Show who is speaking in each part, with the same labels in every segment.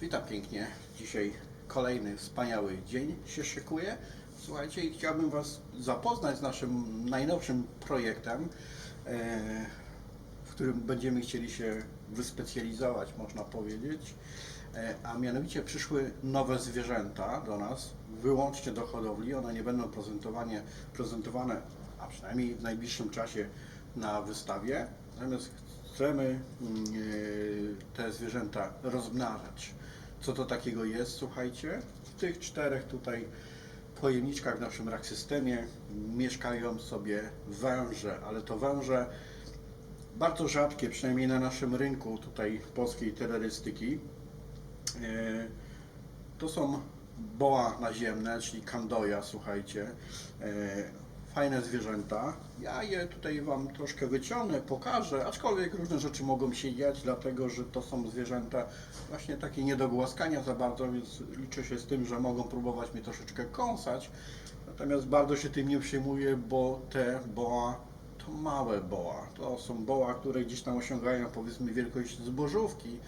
Speaker 1: Witam pięknie. Dzisiaj kolejny wspaniały dzień się szykuje. Słuchajcie, i chciałbym Was zapoznać z naszym najnowszym projektem, e, w którym będziemy chcieli się wyspecjalizować, można powiedzieć. E, A mianowicie przyszły nowe zwierzęta do nas, wyłącznie do hodowli. One nie będą prezentowane, prezentowane a przynajmniej w najbliższym czasie na wystawie. Natomiast chcemy mm, e, te zwierzęta rozmnażać. Co to takiego jest, słuchajcie? W tych czterech tutaj pojemniczkach w naszym rak systemie mieszkają sobie węże, ale to węże bardzo rzadkie, przynajmniej na naszym rynku tutaj polskiej terrorystyki. E, To są boa naziemne, czyli kandoja, słuchajcie. Fajne zwierzęta. Ja je tutaj Wam troszkę wyciągnę, pokażę, aczkolwiek różne rzeczy mogą się dziać, dlatego że to są zwierzęta właśnie takie nie do głaskania za bardzo, więc liczę się z tym, że mogą próbować mnie troszeczkę kąsać. Natomiast bardzo się tym nie przejmuję, bo te boa to małe boa. To są boa, które gdzieś tam osiągają powiedzmy wielkość zbożówki,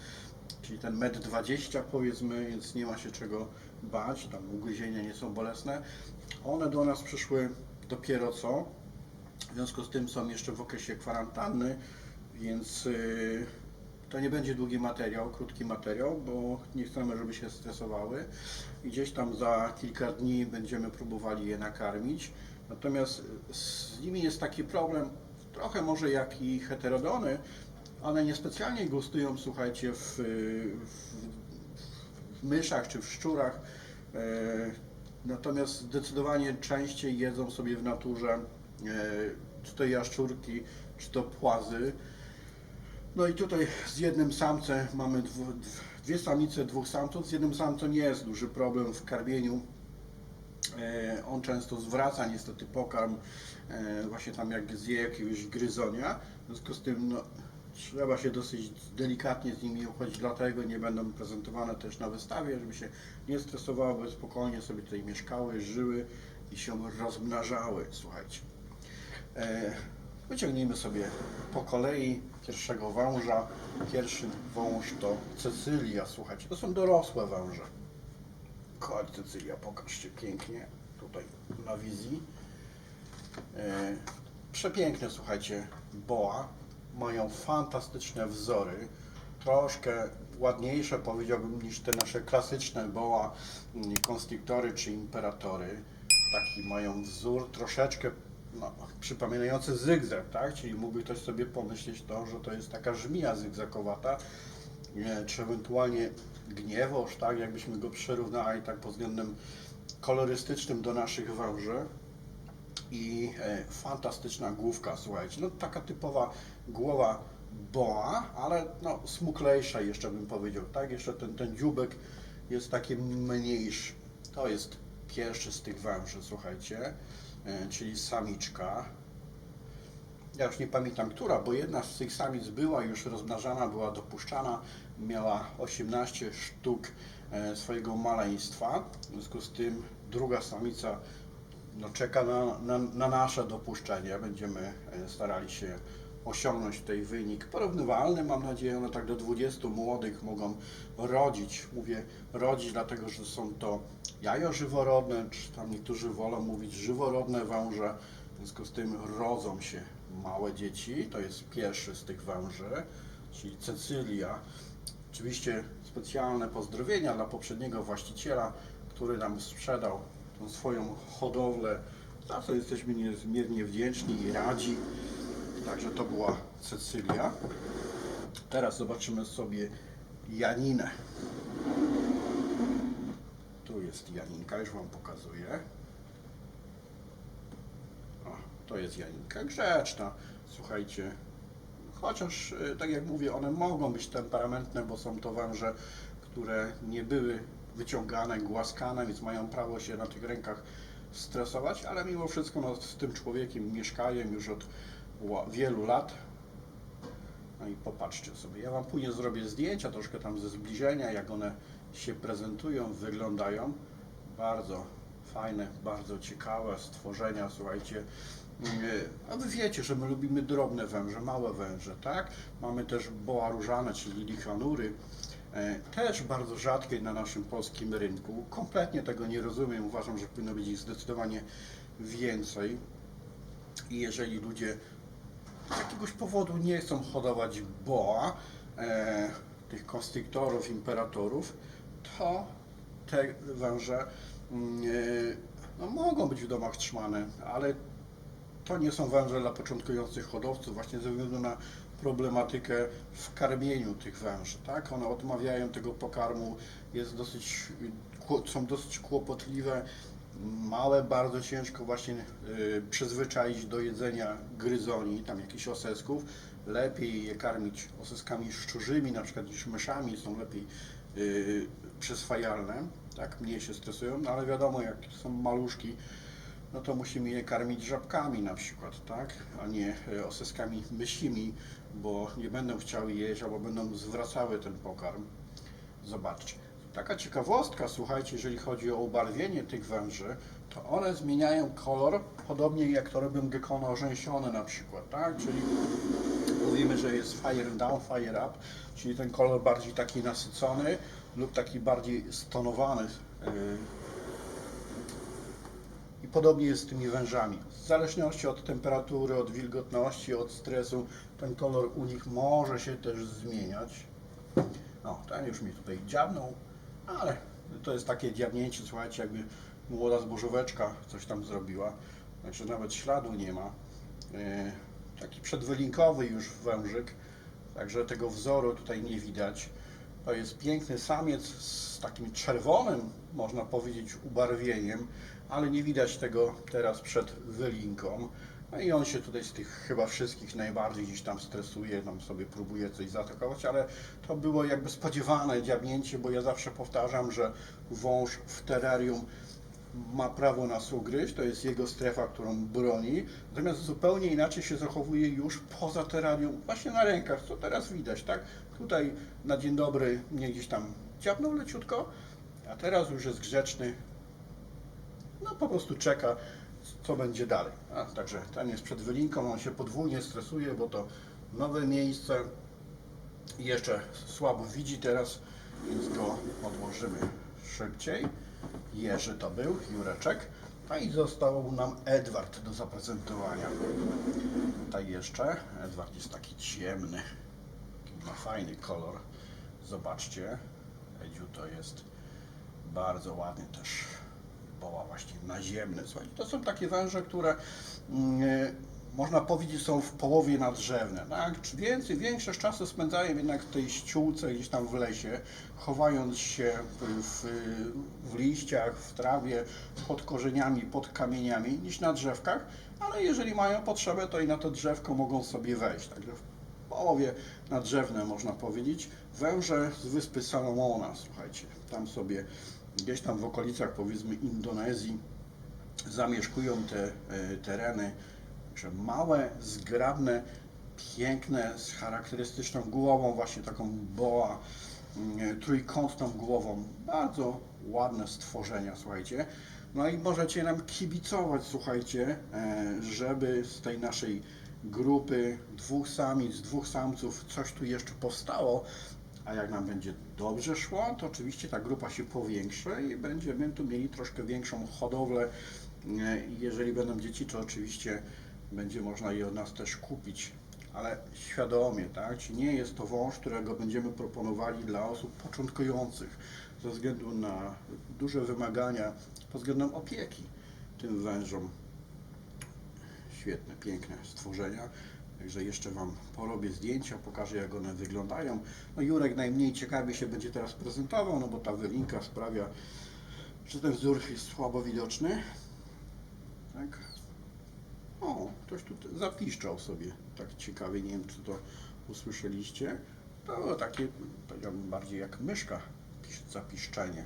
Speaker 1: czyli ten metr 20 powiedzmy, więc nie ma się czego bać, tam ugryzienia nie są bolesne. One do nas przyszły dopiero co, w związku z tym są jeszcze w okresie kwarantanny, więc yy, to nie będzie długi materiał, krótki materiał, bo nie chcemy, żeby się stresowały. I gdzieś tam za kilka dni będziemy próbowali je nakarmić. Natomiast z nimi jest taki problem, trochę może jak i heterodony, one niespecjalnie gustują, słuchajcie, w, w, w myszach czy w szczurach, e, natomiast zdecydowanie częściej jedzą sobie w naturze, e, czy to jaszczurki, czy to płazy. No i tutaj z jednym samcem mamy dwie samice, dwóch samców. Z jednym samcem nie jest duży problem w karmieniu. E, On często zwraca niestety pokarm, e, właśnie tam jak zje jakiegoś gryzonia. W związku z tym no, trzeba się dosyć delikatnie z nimi uchodzić, dlatego nie będą prezentowane też na wystawie, żeby się nie stresowały, spokojnie sobie tutaj mieszkały, żyły i się rozmnażały. Słuchajcie. E, Wyciągnijmy sobie po kolei pierwszego węża. Pierwszy wąż to Cecylia, słuchajcie, to są dorosłe węże. Chodź Cecylia, pokażcie pięknie tutaj na wizji. E, Przepiękne, słuchajcie, boa. Mają fantastyczne wzory. Troszkę ładniejsze powiedziałbym niż te nasze klasyczne boa, mm, konstruktory czy imperatory. Taki mają wzór troszeczkę no, przypominający zygzak, tak? Czyli mógłby ktoś sobie pomyśleć to, że to jest taka żmija zygzakowata, czy ewentualnie gniewoż, tak? Jakbyśmy go przyrównali tak pod względem kolorystycznym do naszych węży. I e, fantastyczna główka, słuchajcie. No taka typowa głowa boa, ale no smuklejsza jeszcze bym powiedział, tak? Jeszcze ten, ten dziubek jest taki mniejszy. To jest pierwszy z tych węży, słuchajcie, e, czyli samiczka. Ja już nie pamiętam która, bo jedna z tych samic była już rozmnażana, była dopuszczana, miała 18 sztuk e, swojego maleństwa. W związku z tym druga samica no, czeka na, na, na nasze dopuszczenie. Będziemy e, starali się osiągnąć tutaj wynik porównywalny. Mam nadzieję, one tak do 20 młodych mogą rodzić. Mówię rodzić, dlatego że są to jajo żyworodne, czy tam niektórzy wolą mówić żyworodne węże. W związku z tym rodzą się małe dzieci. To jest pierwszy z tych węży, czyli Cecylia. Oczywiście specjalne pozdrowienia dla poprzedniego właściciela, który nam sprzedał swoją hodowlę, za co jesteśmy niezmiernie wdzięczni i radzi. Także to była Cecylia. Teraz zobaczymy sobie Janinę. Tu jest Janinka, już Wam pokazuję. O, to jest Janinka grzeczna. Słuchajcie, chociaż y, tak jak mówię, one mogą być temperamentne, bo są to węże, które nie były wyciągane, głaskane, więc mają prawo się na tych rękach stresować, ale mimo wszystko no, z tym człowiekiem mieszkają już od wielu lat. No i popatrzcie sobie, ja Wam później zrobię zdjęcia troszkę tam ze zbliżenia, jak one się prezentują, wyglądają. Bardzo fajne, bardzo ciekawe stworzenia, słuchajcie. Yy, A Wy wiecie, że my lubimy drobne węże, małe węże, tak? Mamy też boa różane, czyli lichanury. E, Też bardzo rzadkie na naszym polskim rynku. Kompletnie tego nie rozumiem. Uważam, że powinno być ich zdecydowanie więcej. I jeżeli ludzie z jakiegoś powodu nie chcą hodować boa, e, tych konstryktorów, imperatorów, to te węże mm, e, no, mogą być w domach trzymane, ale to nie są węże dla początkujących hodowców, właśnie ze względu na problematykę w karmieniu tych węży. Tak? One odmawiają tego pokarmu, jest dosyć, są dosyć kłopotliwe, małe, bardzo ciężko właśnie y, przyzwyczaić do jedzenia gryzoni, tam jakichś osesków. Lepiej je karmić oseskami szczurzymi, na przykład niż myszami, są lepiej y, przyswajalne, tak, mniej się stresują, no ale wiadomo, jak są maluszki, no to musimy je karmić żabkami na przykład, tak, a nie e, oseskami mysimi, bo nie będą chciały jeść, albo będą zwracały ten pokarm. Zobaczcie. Taka ciekawostka, słuchajcie, jeżeli chodzi o ubarwienie tych węży, to one zmieniają kolor, podobnie jak to robią gekony orzęsione na przykład, tak? Czyli mówimy, że jest fire down, fire up, czyli ten kolor bardziej taki nasycony lub taki bardziej stonowany. Podobnie jest z tymi wężami. W zależności od temperatury, od wilgotności, od stresu, ten kolor u nich może się też zmieniać. No, ten już mi tutaj dziabnął, ale to jest takie dziabnięcie, słuchajcie, jakby młoda zbożóweczka coś tam zrobiła. Także nawet śladu nie ma. E, Taki przedwylinkowy już wężyk, także tego wzoru tutaj nie widać. To jest piękny samiec z takim czerwonym, można powiedzieć, ubarwieniem, ale nie widać tego teraz przed wylinką. No i on się tutaj z tych chyba wszystkich najbardziej gdzieś tam stresuje, tam sobie próbuje coś zaatakować, ale to było jakby spodziewane dziabnięcie, bo ja zawsze powtarzam, że wąż w terrarium ma prawo nas ugryźć, to jest jego strefa, którą broni, natomiast zupełnie inaczej się zachowuje już poza terrarium, właśnie na rękach, co teraz widać, tak? Tutaj na dzień dobry mnie gdzieś tam dziabnął leciutko, a teraz już jest grzeczny, no po prostu czeka, co będzie dalej. A, także ten jest przed wylinką, on się podwójnie stresuje, bo to nowe miejsce i jeszcze słabo widzi teraz, więc go odłożymy szybciej. Jerzy to był, Jureczek. No i został nam Edward do zaprezentowania. Tutaj jeszcze, Edward jest taki ciemny, ma fajny kolor. Zobaczcie, Edziu to jest bardzo ładny też boła właśnie naziemny. Słuchajcie, to są takie węże, które mm, można powiedzieć są w połowie nadrzewne. Tak? Czy więcej, większość czasu spędzają jednak w tej ściółce gdzieś tam w lesie, chowając się w, w, liściach, w trawie, pod korzeniami, pod kamieniami, niż na drzewkach, ale jeżeli mają potrzebę, to i na to drzewko mogą sobie wejść. Także w połowie nadrzewne można powiedzieć. Węże z wyspy Salomona, słuchajcie, tam sobie gdzieś tam w okolicach powiedzmy Indonezji zamieszkują te e, tereny, że małe, zgrabne, piękne, z charakterystyczną głową, właśnie taką boa, mm, trójkątną głową. Bardzo ładne stworzenia, słuchajcie. No i możecie nam kibicować, słuchajcie, e, żeby z tej naszej grupy dwóch samic, dwóch samców coś tu jeszcze powstało. A jak nam będzie dobrze szło, to oczywiście ta grupa się powiększy i będziemy tu mieli troszkę większą hodowlę. E, Jeżeli będą dzieci, to oczywiście będzie można je od nas też kupić, ale świadomie, tak? Czyli nie jest to wąż, którego będziemy proponowali dla osób początkujących ze względu na duże wymagania pod względem opieki tym wężom. Świetne, piękne stworzenia. Także jeszcze Wam porobię zdjęcia, pokażę jak one wyglądają. No Jurek najmniej ciekawie się będzie teraz prezentował, no bo ta wylinka sprawia, że ten wzór jest słabo widoczny. Tak. O, ktoś tu zapiszczał sobie tak ciekawie, nie wiem czy to usłyszeliście. To takie, powiedziałbym bardziej jak myszka, pisz- zapiszczenie.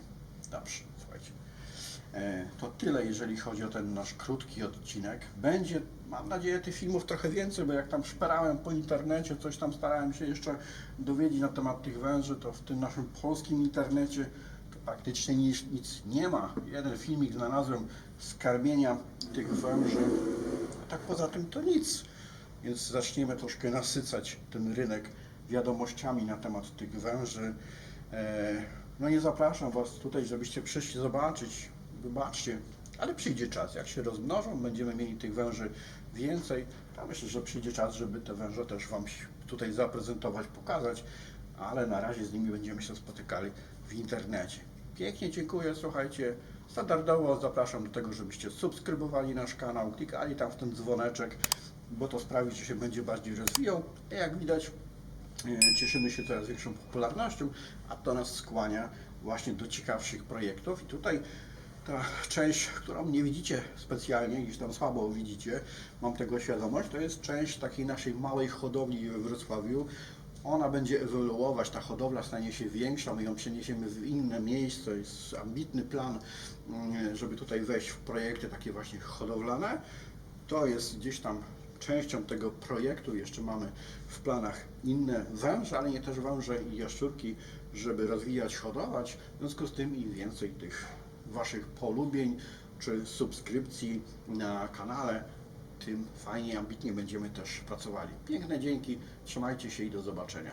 Speaker 1: Dobrze, słuchajcie. E, To tyle, jeżeli chodzi o ten nasz krótki odcinek. Będzie, mam nadzieję, tych filmów trochę więcej, bo jak tam szperałem po internecie, coś tam starałem się jeszcze dowiedzieć na temat tych węży, to w tym naszym polskim internecie to praktycznie nic, nic nie ma. Jeden filmik znalazłem z karmienia tych węży, tak poza tym to nic. Więc zaczniemy troszkę nasycać ten rynek wiadomościami na temat tych węży. E, No nie zapraszam Was tutaj, żebyście przyszli zobaczyć, wybaczcie, ale przyjdzie czas, jak się rozmnożą, będziemy mieli tych węży więcej, to myślę, że przyjdzie czas, żeby te węże też Wam tutaj zaprezentować, pokazać, ale na razie z nimi będziemy się spotykali w internecie. Pięknie dziękuję, słuchajcie. Standardowo zapraszam do tego, żebyście subskrybowali nasz kanał, klikali tam w ten dzwoneczek, bo to sprawi, że się będzie bardziej rozwijał. Jak widać, e, cieszymy się coraz większą popularnością, a to nas skłania właśnie do ciekawszych projektów. I tutaj ta część, którą nie widzicie specjalnie, gdzieś tam słabo widzicie, mam tego świadomość, to jest część takiej naszej małej hodowli we Wrocławiu. Ona będzie ewoluować, ta hodowla stanie się większa, my ją przeniesiemy w inne miejsce. Jest ambitny plan, mm, żeby tutaj wejść w projekty takie właśnie hodowlane. To jest gdzieś tam częścią tego projektu. Jeszcze mamy w planach inne węże, ale nie też węże i jaszczurki, żeby rozwijać, hodować. W związku z tym im więcej tych Waszych polubień czy subskrypcji na kanale, tym fajniej, ambitnie będziemy też pracowali. Piękne dzięki, trzymajcie się i do zobaczenia.